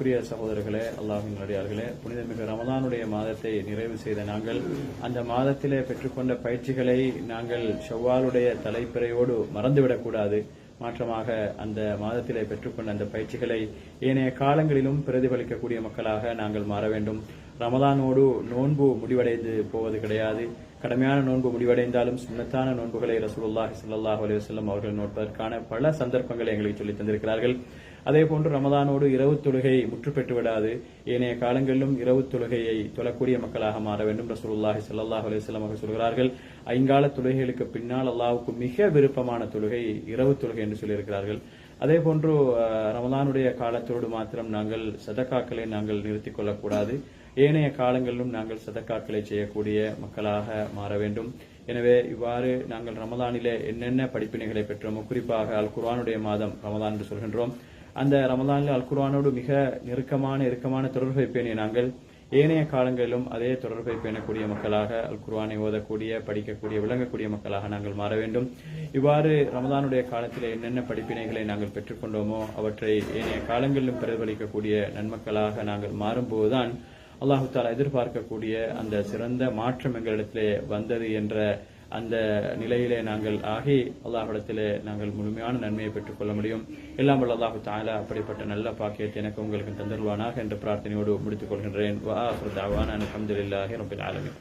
அன்புக்குரிய சகோதரர்களே அல்லாஹின் நடிகார்களே புனிதமிகு ரமதானுடைய மாதத்தை நிறைவு செய்த நாங்கள் அந்த மாதத்திலே பெற்றுக்கொண்ட பயிற்சிகளை நாங்கள் செவ்வாலுடைய தலைப்பிறையோடு மறந்துவிடக்கூடாது. மாற்றமாக அந்த மாதத்திலே பெற்றுக்கொண்ட அந்த பயிற்சிகளை ஏனைய காலங்களிலும் பிரதிபலிக்கக்கூடிய மக்களாக நாங்கள் மாற வேண்டும். ரமதானோடு நோன்பு முடிவடைந்து போவது கிடையாது. கடமையான நோன்பு முடிவடைந்தாலும் சுண்ணத்தான நோன்புகளை ரசூலுல்லாஹி சல்லாஹ் அலுவலம் அவர்கள் நோட்பதற்கான பல சந்தர்ப்பங்களை எங்களுக்கு சொல்லித் தந்திருக்கிறார்கள். அதே போன்று ரமதானோடு இரவு தொழுகை முற்று பெற்று விடாது. ஏனைய காலங்களிலும் இரவு தொழுகையை தொழக்கூடிய மக்களாக மாற வேண்டும். ரசூலுல்லாஹி சல்லாஹ் அலுவலம் அவர்கள் சொல்கிறார்கள் ஐங்கால தொழுகைகளுக்கு பின்னால் அல்லாவுக்கு மிக விருப்பமான தொழுகை இரவு தொழுகை என்று சொல்லியிருக்கிறார்கள். அதே போன்று ரமதானுடைய காலத்தோடு மாத்திரம் நாங்கள் சதக்காக்களை நாங்கள் நிறுத்திக் கொள்ளக்கூடாது ஏனைய காலங்களிலும் நாங்கள் சதக்காக்களை செய்யக்கூடிய மக்களாக மாற வேண்டும். எனவே இவ்வாறு நாங்கள் ரமதானிலே என்னென்ன படிப்பினைகளை பெற்றோமோ குறிப்பாக அல் குர்வானுடைய மாதம் ரமதான் என்று சொல்கின்றோம். அந்த ரமதானில் அல் குர்வானோடு மிக நெருக்கமான இறுக்கமான தொடர்பை பேணிய நாங்கள் ஏனைய காலங்களிலும் அதே தொடர்பை பேணக்கூடிய மக்களாக அல் குர்வானை ஓதக்கூடிய படிக்கக்கூடிய விளங்கக்கூடிய மக்களாக நாங்கள் மாற வேண்டும். இவ்வாறு ரமதானுடைய காலத்தில் என்னென்ன படிப்பினைகளை நாங்கள் பெற்றுக்கொண்டோமோ அவற்றை ஏனைய காலங்களிலும் பிரதிபலிக்கக்கூடிய நன்மக்களாக நாங்கள் மாறும்போதுதான் அல்லாஹு தாலா எதிர்பார்க்கக்கூடிய அந்த சிறந்த மாற்றம் எங்களிடத்திலே வந்தது என்ற அந்த நிலையிலே நாங்கள் ஆகி அல்லாஹிடத்திலே நாங்கள் முழுமையான நன்மையை பெற்றுக்கொள்ள முடியும். எல்லாம் வல்ல அல்லாஹு தாலா அப்படிப்பட்ட நல்ல பாக்கியத்தை எனக்கு உங்களுக்கு தந்தருவானாக என்ற பிரார்த்தனையோடு முடித்துக் கொள்கின்றேன். வா அல்ஹம்துலில்லாஹி ரபில் ஆலமீன்.